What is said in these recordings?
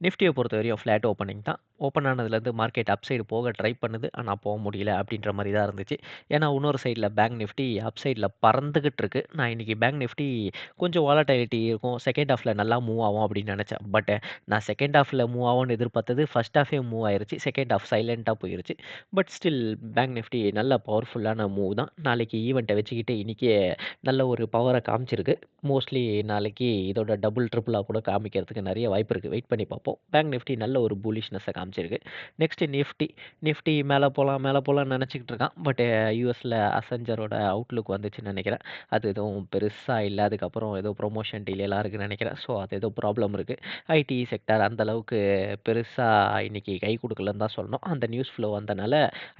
நிஃப்டிய பொறுத்தவரையும் flat opening தான். Open ஆனதுலேருந்து மார்க்கெட் அப் சைடு போக ட்ரை பண்ணுது. ஆனால் போக முடியல அப்படின்ற மாதிரி தான் இருந்துச்சு. ஏன்னா இன்னொரு சைடில் பேங்க் நிஃப்டி அப் சைடில் பறந்துகிட்டு இருக்கு. நான் இன்னைக்கு பேங்க் நிஃப்டி கொஞ்சம் வாலட்டாலிட்டி இருக்கும். செகண்ட் ஹாஃப்ல நல்லா மூவ் ஆகும் அப்படின்னு நினச்சேன் பட் நான் செகண்ட் ஹாஃபில் மூவ் ஆகும்னு எதிர்பார்த்தது ஃபஸ்ட் ஹாஃபே மூவ் ஆயிருச்சு. செகண்ட் ஹாஃப் சைலண்ட்டாக போயிருச்சு. பட் ஸ்டில் பேங்க் நிஃப்டி நல்ல பவர்ஃபுல்லான மூவ் தான். நாளைக்கு ஈவெண்ட்டை வச்சுக்கிட்டு இன்னைக்கே நல்ல ஒரு பவரை காமிச்சிருக்கு. மோஸ்ட்லி நாளைக்கு இதோட டபுள், ட்ரிபிளா கூட காமிக்கிறதுக்கு நிறைய வாய்ப்பு இருக்குது வெயிட் பண்ணி பார்ப்போம். பேங்க் நிஃப்டி நல்ல ஒரு புல்லிஷ்னஸ்ஸ காமிச்சிருக்கு. Next Nifty. நிஃப்டி மேலே போகலாம் மேலே போகலாம்னு நினச்சிக்கிட்டு இருக்கான். பட் யூஎஸில் அசஞ்சரோட அவுட்லுக் வந்துச்சுன்னு நினைக்கிறேன் அது எதுவும் பெருசாக இல்லை அதுக்கப்புறம் ஏதோ ப்ரொமோஷன் டிலேலாம் இருக்குன்னு நினைக்கிறேன் ஸோ அது ஏதோ ப்ராப்ளம் இருக்குது ஐடி செக்டார் அந்த அளவுக்கு இன்றைக்கி கை கொடுக்கலன்னு தான் சொல்லணும். அந்த நியூஸ் ஃப்ளோ வந்தனால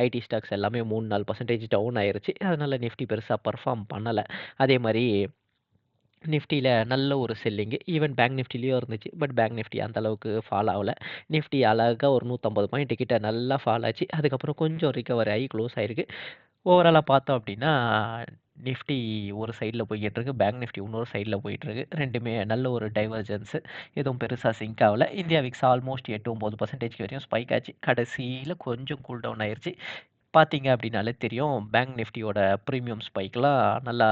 ஐடி ஸ்டாக்ஸ் எல்லாமே 3, 4% டவுன் ஆயிருச்சு. அதனால் நிஃப்டி பெருசாக பர்ஃபார்ம் பண்ணலை அதே மாதிரி நிஃப்டியில் நல்ல ஒரு செல்லிங்கு ஈவன் பேங்க் நிஃப்டிலயும் இருந்துச்சு. பட் பேங்க் நிஃப்டி அந்த அளவுக்கு ஃபால் ஆகலை நிஃப்டி அழகாக ஒரு 150 பாயிண்ட் கிட்ட நல்லா ஃபால் ஆச்சு. அதுக்கப்புறம் கொஞ்சம் ரிகவர் ஆகி க்ளோஸ் ஆயிருக்கு. ஓவராலாக பார்த்தோம் அப்படின்னா, நிஃப்டி ஒரு சைடில் போய்கிட்டுருக்கு பேங்க் நிஃப்டி இன்னொரு சைடில் போயிட்டுருக்கு ரெண்டுமே நல்ல ஒரு டைவர்ஜென்ஸு எதுவும் பெருசாக சிங்க் ஆகலை இந்தியா விக்ஸ் ஆல்மோஸ்ட் 8, 9% வரையும் ஸ்பைக் ஆச்சு. கடைசியில் கொஞ்சம் கூல் டவுன் ஆயிடுச்சு பார்த்தீங்க அப்படின்னாலே தெரியும். பேங்க் நிஃப்டியோட ப்ரீமியம் ஸ்பைக்லாம் நல்லா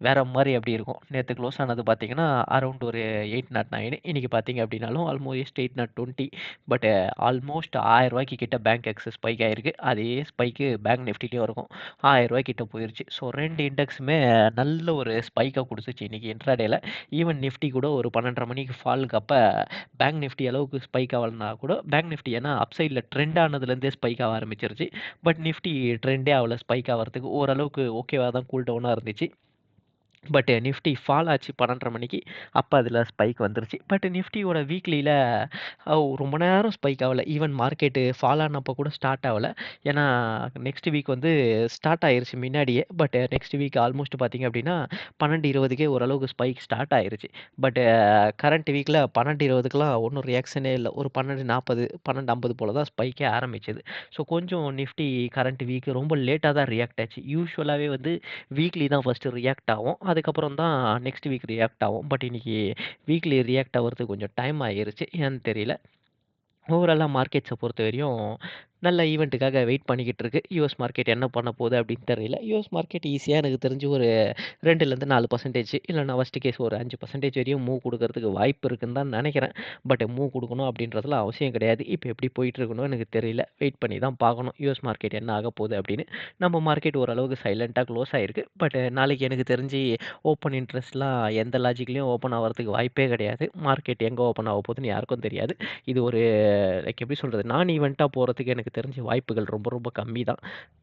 வேற மாதிரி அப்படி இருக்கும். நேற்று க்ளோஸ் ஆனது பார்த்தீங்கன்னா, அரௌண்ட் ஒரு 809 இன்னைக்கு பார்த்தீங்க அப்படின்னாலும் ஆல்மோஸ்ட் 820 பட் ஆல்மோஸ்ட் ஆயிரம் ரூபாய்க்கு கிட்ட பேங்க் எக்ஸ் ஸ்பைக் ஆயிருக்கு. அதே ஸ்பைக்கு பேங்க் நிஃப்டிலயும் இருக்கும். ரூ. 1000 கிட்ட போயிருச்சு. ஸோ ரெண்டு இண்டெக்ஸுமே நல்ல ஒரு ஸ்பைக்காக கொடுத்துச்சு இன்றைக்கி இன்ட்ராடேல. ஈவன் நிஃப்டி கூட ஒரு 12:30 மணிக்கு ஃபாலுக்கு அப்போ பேங்க் நிஃப்டி அளவுக்கு ஸ்பைக் ஆகலனா கூட பேங்க் நிஃப்டி ஏன்னா அப்சைடில் ட்ரெண்ட் ஆனதுலேருந்தே ஸ்பைக் ஆக ஆரம்பிச்சிருச்சு. பட் நிஃப்டி ட்ரெண்டே ஆகல ஸ்பைக் ஆகிறதுக்கு ஓரளவுக்கு ஓகேவாக தான் கூல் டவுனாக இருந்துச்சு. பட் நிஃப்டி ஃபால் ஆச்சு 12:30 மணிக்கு. அப்போ அதில் ஸ்பைக் வந்துருச்சு. பட் நிஃப்டியோட வீக்லியில் ரொம்ப நேரம் ஸ்பைக் ஆகலை ஈவன் மார்க்கெட்டு ஃபால் ஆனப்போ கூட ஸ்டார்ட் ஆகலை ஏன்னா நெக்ஸ்ட் வீக் வந்து ஸ்டார்ட் ஆயிருச்சு முன்னாடியே. பட் நெக்ஸ்ட் வீக் ஆல்மோஸ்ட் பார்த்தீங்க அப்படின்னா, 12:20க்கே ஓரளவுக்கு ஸ்பைக் ஸ்டார்ட் ஆயிருச்சு. பட் கரண்ட் வீக்கில் பன்னெண்டு இருபதுக்கெலாம் ஒன்றும் ரியாக்ஷனே இல்லை ஒரு 12:40, 12:50 போல தான் ஸ்பைக்கே ஆரம்பிச்சது. ஸோ கொஞ்சம் நிஃப்டி கரண்ட் வீக் ரொம்ப லேட்டாக தான் ரியாக்ட் ஆச்சு. யூஸ்வலாகவே வந்து வீக்லி தான் ஃபஸ்ட்டு ரியாக்ட் ஆகும். அதுக்கப்புறம் தான் நெக்ஸ்ட் வீக் ரியாக்ட் ஆகும். பட் இன்னைக்கு வீக்லி ரியாக்ட் ஆகிறதுக்கு கொஞ்சம் டைம் ஆகிருச்சு ஏன்னு தெரியல. ஓவராலாக மார்க்கெட்ஸை பொறுத்த பொறுத்தவரையும் நல்ல ஈவெண்ட்டுக்காக வெயிட் பண்ணிக்கிட்டு இருக்கு. யூஎஸ் மார்க்கெட் என்ன பண்ண போகுது அப்படின்னு தெரியல. யூஎஸ் மார்க்கெட் ஈஸியாக எனக்கு தெரிஞ்சு ஒரு ரெண்டுலேருந்து நாலு பர்சன்டேஜ் இல்லைனா ஃபஸ்ட்டு கேஸ் ஒரு அஞ்சு பர்சன்டேஜ் வரையும் மூவ் கொடுக்கறதுக்கு வாய்ப்பு இருக்குன்னு தான் நினைக்கிறேன் பட் மூவ் கொடுக்கணும் அப்படின்றதுலாம் அவசியம் கிடையாது. இப்போ எப்படி போயிட்டு இருக்கணும் எனக்கு தெரியல. வெயிட் பண்ணி தான் பார்க்கணும். யூஎஸ் மார்க்கெட் என்ன ஆக போகுது அப்படின்னு. நம்ம மார்க்கெட் ஓரளவுக்கு சைலண்ட்டாக க்ளோஸ் ஆகிருக்கு பட் நாளைக்கு எனக்கு தெரிஞ்சு ஓப்பன் இன்ட்ரெஸ்ட்லாம் எந்த லாஜிக்லேயும் ஓப்பன் ஆகிறதுக்கு வாய்ப்பே கிடையாது. மார்க்கெட் எங்கே ஓப்பன் ஆக போகுதுன்னு யாருக்கும் தெரியாது. இது ஒரு லைக் எப்படி சொல்கிறது நான் ஈவெண்ட்டாக போகிறதுக்கு எனக்கு எனக்கு தெரிஞ்ச வாய்ப்புகள் ரொம்ப ரொம்ப கம்மி தான்.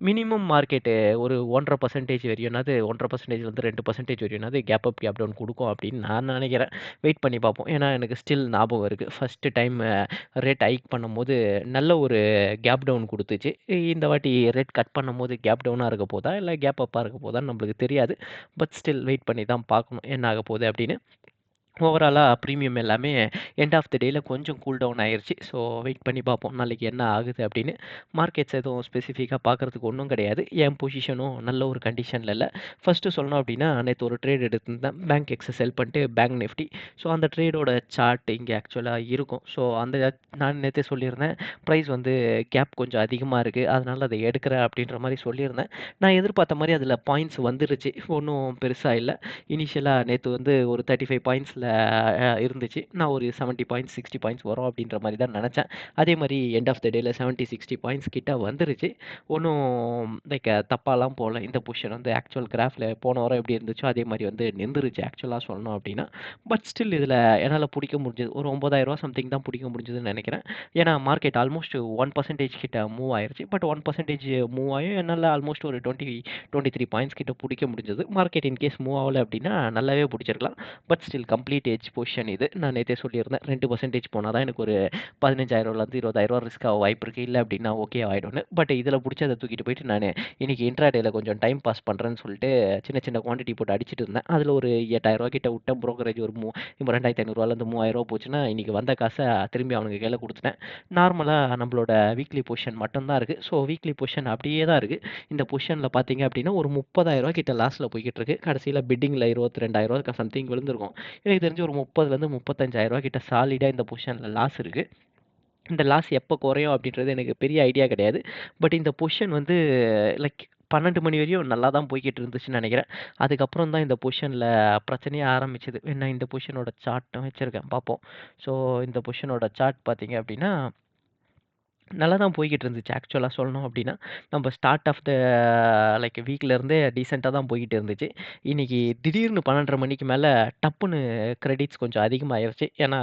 மினிமம் மார்க்கெட்டு ஒரு ஒன்றரை பர்சன்டேஜ் வரையும்னாது ஒன்றரை பர்சன்டேஜ்லேருந்து ரெண்டு பர்சன்டேஜ் வரையும்னாது கேப் அப், கேப் டவுன் கொடுக்கும் அப்படின்னு நான் நினைக்கிறேன் வெயிட் பண்ணி பார்ப்போம். ஏன்னா எனக்கு ஸ்டில் ஞாபகம் இருக்குது ஃபஸ்ட்டு டைம் ரேட் ஹைக் பண்ணும்போது நல்ல ஒரு கேப் டவுன் கொடுத்துச்சு இந்த வாட்டி ரேட் கட் பண்ணும்போது கேப் டவுனாக இருக்க போதா? இல்லை கேப் அப்பாக இருக்க போதான்னு நம்மளுக்கு தெரியாது. பட் ஸ்டில் வெயிட் பண்ணி தான் பார்க்கணும். என்ன ஆக போகுது அப்படின்னு. ஓவராலா ப்ரீமியம் எல்லாமே எண்ட் ஆஃப் த டேல கொஞ்சம் கூல் டவுன் ஆயிருச்சு. ஸோ வெயிட் பண்ணி பார்ப்போம். நாளைக்கு என்ன ஆகுது அப்படின்னு. மார்க்கெட்ஸ் எதுவும் ஸ்பெசிஃபிக்காக பார்க்கறதுக்கு ஒன்றும் கிடையாது. என் பொசிஷனும் நல்ல ஒரு கண்டிஷனில் இல்லை ஃபஸ்ட்டு சொல்லணும் அப்படின்னா, நேற்று ஒரு ட்ரேட் எடுத்திருந்தேன். பேங்க் எக்ஸ செல் பண்ணிட்டு பேங்க் நிஃப்டி. ஸோ அந்த ட்ரேடோட சார்ட் இங்கே ஆக்சுவலாக இருக்கும். ஸோ அந்த நான் நேற்று சொல்லியிருந்தேன். ப்ரைஸ் வந்து கேப் கொஞ்சம் அதிகமாக இருக்குது அதனால் அதை எடுக்கிறேன் அப்படின்ற மாதிரி சொல்லியிருந்தேன். நான் எதிர்பார்த்த மாதிரி அதில் பாயிண்ட்ஸ் வந்துருச்சு. ஒன்றும் பெருசாக இல்லை இனிஷியலாக நேற்று வந்து ஒரு தேர்ட்டி ஃபைவ் பாயிண்ட்ஸில் இருந்துச்சு. நான் ஒரு 70 பாயிண்ட்ஸ், 60 பாயிண்ட்ஸ் வரும் அப்படின்ற மாதிரி தான் நினச்சேன் அதே மாதிரி எண்ட் ஆஃப் த டேல 70, 60 பாயிண்ட்ஸ் கிட்ட வந்துருச்சு. ஒன்றும் லைக் தப்பாலாம் போகல இந்த பொசிஷன் வந்து ஆக்சுவல் கிராஃபில் போன வாரம் எப்படி இருந்துச்சோ அதே மாதிரி வந்து நின்றுருச்சு ஆக்சுவலாக சொல்லணும் அப்படின்னா. பட் ஸ்டில் இதில் என்னால் பிடிக்க முடிஞ்சது. ஒரு ஒம்பதாயிரரூவா சம்திங் தான் பிடிக்க முடிஞ்சதுன்னு நினைக்கிறேன் ஏன்னா மார்க்கெட் ஆல்மோஸ்ட் ஒன் பர்சன்டேஜ் கிட்ட மூவ் ஆயிருச்சு. பட் ஒன் பர்சன்டேஜ் மூவ் ஆகும் என்னால் ஆல்மோஸ்ட் ஒரு 20, 23 பாயிண்ட்ஸ் கிட்ட பிடிக்க முடிஞ்சது. மார்க்கெட் இன்கேஸ் மூவ் ஆகலை அப்படின்னா நல்லாவே பிடிச்சிருக்கலாம் but still complete edge position இது. நான் நேற்றே சொல்லியிருந்தேன். வச்சிருந்தேன். 2% போனா தான் எனக்கு ஒரு 15,000லேருந்து 20,000 ரிஸ்க் ஆக வாய்ப்பு இருக்குது இல்லை அப்படின்னா ஓகே ஆயிடும்னு. பட் இதில் புடிச்சத தூக்கிட்டு போயிட்டு நான் இன்னைக்கு இன்ட்ராடேயில் கொஞ்சம் டைம் பாஸ் பண்றேன்னு சொல்லிட்டு சின்ன சின்ன குவான்டிட்டி போட்டு அடிச்சுட்டு இருந்தேன். அதில் ஒரு எட்டாயிரரூவா கிட்ட விட்டேன். ப்ரோக்கரேஜ் ஒரு மூ இப்போ ரெண்டாயிரத்தி 2,500லேருந்து ரூ. 3,000 போச்சுன்னா, இன்னைக்கு வந்த காசை திரும்பி அவனுக்கு கையில் கொடுத்துட்டேன் நார்மலாக நம்மளோட வீக்லி பொசிஷன் மட்டும்தான் இருக்குது இருக்கு. ஸோ வீக்லி பொசிஷன் அப்படியே தான் இருக்கு. இந்த பொசிஷனில் பார்த்தீங்க அப்படின்னா ஒரு முப்பதாயிரரூவா கிட்ட லாஸில் போய்கிட்டு இருக்கு. கடைசியில் பிட்டிங்கில் இருபத்தி ரெண்டாயிரரூவா சம்திங் விழுந்திருக்கும். எனக்கு தெரிஞ்சு ஒரு முப்பதுலேருந்து 30லேருந்து ரூ. 35,000 கிட்ட சாலிடாக இந்த பொசிஷனில் லாஸ் இருக்குது இந்த லாஸ் எப்போ குறையும் அப்படின்றது எனக்கு பெரிய ஐடியா கிடையாது. பட் இந்த பொசிஷன் வந்து லைக் 12 மணி வரையும் நல்லா தான் போய்கிட்டு இருந்துச்சுன்னு நினைக்கிறேன் அதுக்கப்புறம் தான் இந்த பொசிஷன்ல பிரச்சனையே ஆரம்பிச்சது. என்ன இந்த பொசிஷனோட சார்ட்டும் வச்சுருக்கேன் பார்ப்போம். ஸோ இந்த பொசிஷனோட சார்ட் பார்த்தீங்க அப்படின்னா நல்லா தான் போய்க்கிட்டு இருந்துச்சு ஆக்சுவலா சொல்லணும் அப்படின்னா நம்ம ஸ்டார்ட் ஆஃப் த லைக் வீக்லேருந்தே டீசென்ட்டா தான் போய்க்கிட்டு இருந்துச்சு. இன்னைக்கு திடீர்னு 12:30 மணிக்கு மேல டப்புன்னு கிரெடிட்ஸ் கொஞ்சம் அதிகமாயிருச்சு. ஏன்னா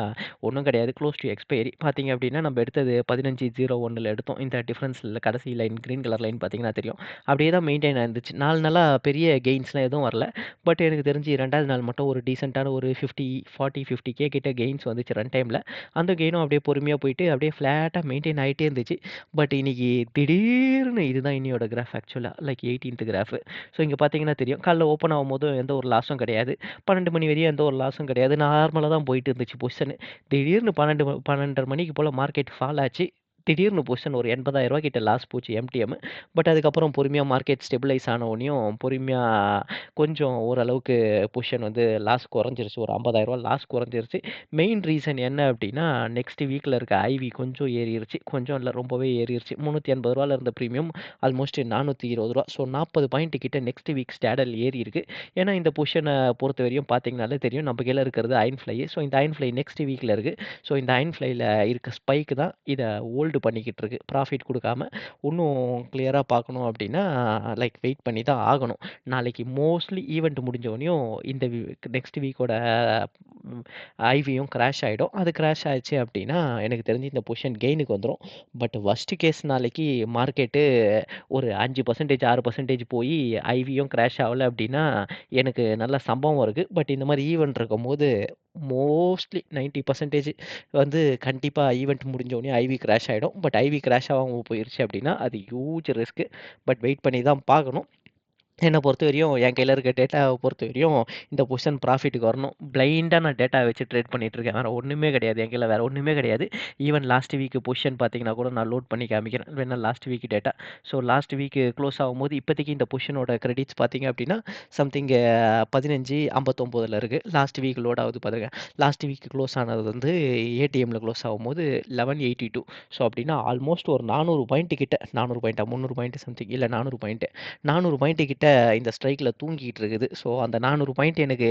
ஒண்ணும் கிடையாது. க்ளோஸ் டூ எக்ஸ்பைரி பார்த்தீங்க அப்படின்னா நம்ம எடுத்தது 15.01ல எடுத்தோம். இந்த டிஃபரன்ஸ்ல கடைசி லைன் கிரீன் கலர் லைன் பார்த்தீங்கன்னா தெரியும். அப்படியே தான் மெயின்டெயின் ஆயிருந்துச்சு. 4 நாளா பெரிய கெயின்ஸ்லாம் எதுவும் வரல. பட் எனக்கு தெரிஞ்சு 2வது நாள் மட்டும் ஒரு டீசென்ட்டான ஒரு 50, 40, 50K கிட்ட கெயின்ஸ் வந்துச்சு ரன் டைம்ல. அந்த கெயினும் அப்படியே பொறுமையா போயிட்டு அப்படியே ஃப்ளாட்டா மெயின்டெயின் ஆயிட்டே இருந்துச்சு. பட் இன்றைக்கி திடீர்னு இதுதான் இன்னியோட கிராஃப் ஆக்சுவலாக லைக் 18த் கிராஃப். ஸோ இங்கே பார்த்தீங்கன்னா தெரியும். காலைல ஓப்பன் ஆகும்போது எந்த ஒரு லாஸும் கிடையாது. 12 மணி வரையும் எந்த ஒரு லாஸும் கிடையாது. நார்மலாக தான் போயிட்டு இருந்துச்சு பொசிஷன் திடீர்னு 12 12:30 மணிக்கு போல் மார்க்கெட் ஃபால் ஆச்சு. திடீர்னு பொசிஷன் ஒரு எண்பதாயிரரூவா கிட்ட லாஸ் போச்சு எம்டிஎம். பட் அதுக்கப்புறம் பொறுமையாக மார்க்கெட் ஸ்டெபிலைஸ் ஆனவனையும் பொறுமையாக கொஞ்சம் ஓரளவுக்கு பொசிஷன் வந்து லாஸ் குறைஞ்சிருச்சு. ஒரு ஐம்பதாயிரரூவா லாஸ் குறைஞ்சிருச்சு. மெயின் ரீசன் என்ன அப்படின்னா நெக்ஸ்ட் வீக்கில் இருக்க ஐவி கொஞ்சம் ஏறிருச்சு. கொஞ்சம் இல்லை ரொம்பவே ஏறிடுச்சு முந்நூற்றி எண்பது 380ல இருந்த பிரீமியம் ஆல்மோஸ்ட் ரூ. 420 ஸோ 40 பாயிண்ட் கிட்ட நெக்ஸ்ட் வீக் ஸ்டாடல் ஏறி இருக்கு. ஏன்னா இந்த பொஷனை பொறுத்த வரையும் பார்த்தீங்கனாலே தெரியும். நம்ம கீழே இருக்கிறது அயன் ஃப்ளை. ஸோ இந்த அயன் ஃப்ளை நெக்ஸ்ட் வீக்கில் இருக்குது ஸோ இந்த அயன் ஃப்ளையில் இருக்க ஸ்பைக்கு தான் இதை ஓல்டு ஹோல்டு பண்ணிக்கிட்டு இருக்கு. ப்ராஃபிட் கொடுக்காம இன்னும் கிளியராக பார்க்கணும் அப்படின்னா லைக் வெயிட் பண்ணி தான் ஆகணும். நாளைக்கு மோஸ்ட்லி ஈவெண்ட் முடிஞ்சவனையும் இந்த நெக்ஸ்ட் வீக்கோட ஐவியும் கிராஷ் ஆகிடும் அது கிராஷ் ஆயிடுச்சு அப்படின்னா எனக்கு தெரிஞ்சு இந்த பொசிஷன் கெயினுக்கு வந்துடும் பட் ஃபஸ்ட்டு கேஸ் நாளைக்கு மார்க்கெட்டு ஒரு அஞ்சு பர்சன்டேஜ் ஆறு பர்சன்டேஜ் போய் ஐவியும் கிராஷ் ஆகலை அப்படின்னா எனக்கு நல்ல சம்பவம் இருக்குது பட் இந்த மாதிரி ஈவெண்ட் இருக்கும்போது மோஸ்ட்லி 90% வந்து கண்டிப்பாக ஈவெண்ட் முடிஞ்சோடனே ஐவி கிராஷ் ஆகிடும் ஆகிடும் பட் ஐவி கிராஷ் ஆகாமல் போயிருச்சு அப்படின்னா அது ஹியூஜ் ரிஸ்க்கு பட் வெயிட் பண்ணி தான் பார்க்கணும். என்னை பொறுத்த வரையும் என் கையில் இருக்க டேட்டாவ பொறுத்தவரையும் இந்த பொசிஷன் ப்ராஃபிட்டுக்கு வரணும். பிளைண்டாக நான் டேட்டா வச்சு ட்ரேட் பண்ணிகிட்டு இருக்கேன். வேற ஒன்றுமே கிடையாது. என் கையில் வேற ஒன்றுமே கிடையாது. ஈவன் லாஸ்ட் வீக் பொசிஷன் பார்த்தீங்கன்னா கூட நான் லோட் பண்ணி காமிக்கிறேன். வேணா last week data. So last week close ஆகும்போது இப்போதைக்கு இந்த பொசிஷனோட கிரெடிட்ஸ் பார்த்தீங்க அப்படின்னா சம்திங் பதினஞ்சு ஐம்பத்தொம்போதில் இருக்குது லாஸ்ட் வீக் லோட் ஆகுது பாருங்க. லாஸ்ட் வீக் க்ளோஸ் ஆனது வந்து ஏடிஎம்மில் க்ளோஸ் ஆகும்போது 1182 ஸோ அப்படின்னா ஆல்மோஸ்ட் ஒரு நானூறு பாயிண்ட்டு கிட்ட 400 பாயிண்ட்டா முந்நூறு பாயிண்ட்டு சம்திங் இல்லை நானூறு பாயிண்ட்டு நானூறு பாயிண்ட்டு கிட்ட இந்த ஸ்ட்ரைக்கில் தூங்கிட்டு இருக்குது. ஸோ அந்த 400 பாயிண்ட் எனக்கு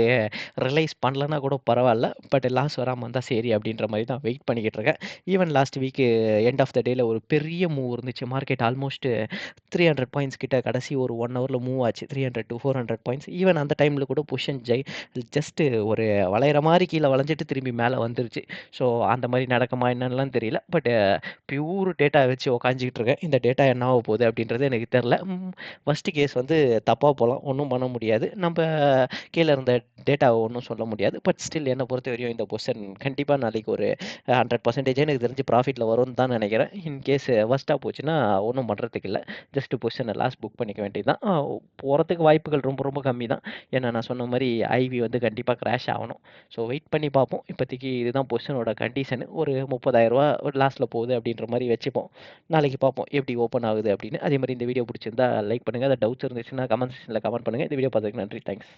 ரிலைஸ் பண்ணலன்னா கூட பரவாயில்ல பட் லாஸ் வராமல் இருந்தால் சரி அப்படின்ற மாதிரி தான் வெயிட் பண்ணிக்கிட்டு இருக்கேன். Even last week end of the டேல ஒரு பெரிய மூவ் இருந்துச்சு. மார்க்கெட் ஆல்மோஸ்ட் 300 பாயிண்ட்ஸ் கிட்ட கடைசி ஒரு ஒன் ஹவரில் மூவ் ஆச்சு. 300 டூ 400 பாயிண்ட்ஸ். ஈவன் அந்த டைமில் கூட புஷன் ஜெய் ஜஸ்ட் ஒரு வளையிற மாதிரி கீழே வளைஞ்சிட்டு திரும்பி மேலே வந்துருச்சு. ஸோ அந்த மாதிரி நடக்குமா என்னன்னுலாம் தெரியல. பட் பியூர் டேட்டா வச்சு உக்காஞ்சிக்கிட்டு இருக்கேன். இந்த டேட்டா என்ன ஆக போகுது அப்படின்றது எனக்கு தெரியல. ஃபஸ்ட்டு கேஸ் வந்து தப்பாக போகலாம் ஒன்றும் பண்ண முடியாது. நம்ம கீழே இருந்த டேட்டாவை ஒன்றும் சொல்ல முடியாது. பட் ஸ்டில் என்னை பொறுத்த வரையும் இந்த பொசிஷன் கண்டிப்பாக நாளைக்கு ஒரு 100% எனக்கு தெரிஞ்சு ப்ராஃபிட்டில் வரும்னு தான் நினைக்கிறேன் இன் கேஸ் போச்சுன்னா ஒன்றும் பண்ணுறதுக்கு இல்லை ஜஸ்ட் பொசிஷனை லாஸ்ட் புக் பண்ணிக்க வேண்டியது தான். போகிறதுக்கு வாய்ப்புகள் ரொம்ப ரொம்ப கம்மி தான். ஏன்னா நான் சொன்ன மாதிரி ஐவி வந்து கண்டிப்பாக க்ராஷ் ஆகணும் ஸோ வெயிட் பண்ணி பார்ப்போம். இப்போதைக்கு இதுதான் பொசிஷனோட கண்டிஷன். ஒரு ரூ. 30,000 ஒரு லாஸ்ட்டில் போகுது அப்படின்ற மாதிரி வச்சுப்போம். நாளைக்கு பார்ப்போம். எப்படி ஓப்பன் ஆகுது அப்படின்னு அதே மாதிரி இந்த வீடியோ பிடிச்சிருந்தா லைக் பண்ணுங்கள் அதை டவுட்ஸ் இருந்துச்சுன்னா கமெண்ட் செக்ஷனில் கமெண்ட் பண்ணுங்க. இந்த வீடியோ பார்த்ததுக்கு நன்றி. தேங்க்ஸ்.